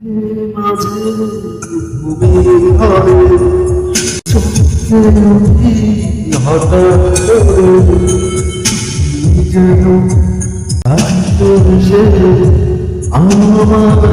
মাঝে ঘুমের ঘরে চোখে হঠাৎ যেন আমার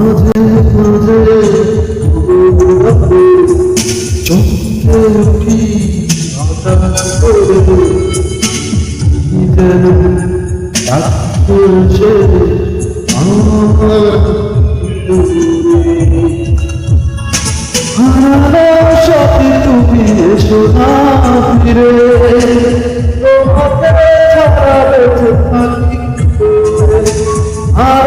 মাঝে মাঝে ঘুরে উঠি হঠাৎ করে যেন ডাকছে আমার সাথে তুমি এসো না ফিরে তোমাকে ছাড়া বেঁচে থাকি আর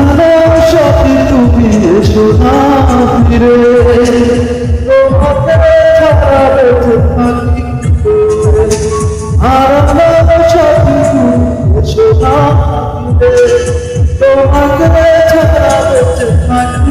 আমার সাথে তুমি এসো না ফিরে। তোমাকে ছাড়া বেঁচে থাকি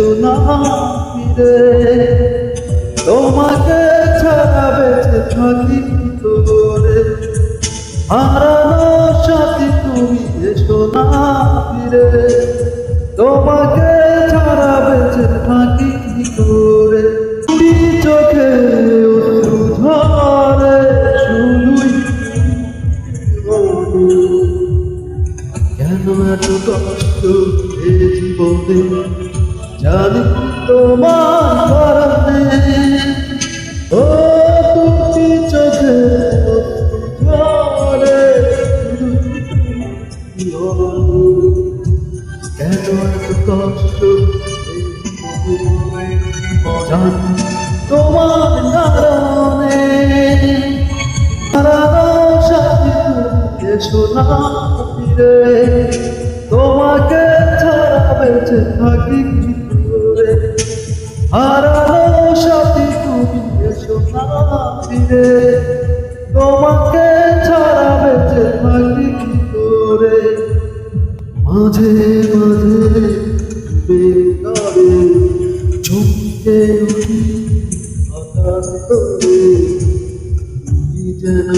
এসো না ফিরে। তোমাকে ছাড়া বেঁচে থাকি করে হারানো সাথী তুমি এসো না ফিরে। তোমাকে ছাড়া বেঁচে থাকি দুটি চোখে ঝরে শুধুই কেন এত কষ্ট এ জীবনে? জানি তোমার কারণে ও তুমি চোখে তোমার কারণে। সাথী এসো না ফিরে। তোমাকে ছাড়া বেঁচে থাকি করে হারানো সাথী তুমি এসো না ফিরে। তোমাকে ছাড়া বেঁচে থাকি কি করে? মাঝে মাঝে বেকারে চমকে উঠি হঠাৎ করে যেন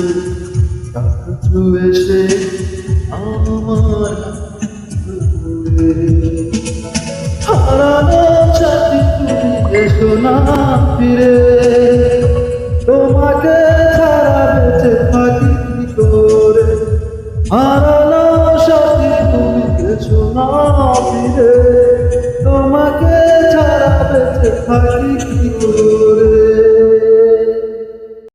কাছু এসে আমার হারানো এসো না ফিরে। তোমাকে ছাড়া বেঁচে থাকি কি করে? হারানো তুমি, এসো না ফিরে। তোমাকে ছাড়া বেঁচে থাকি কি করে?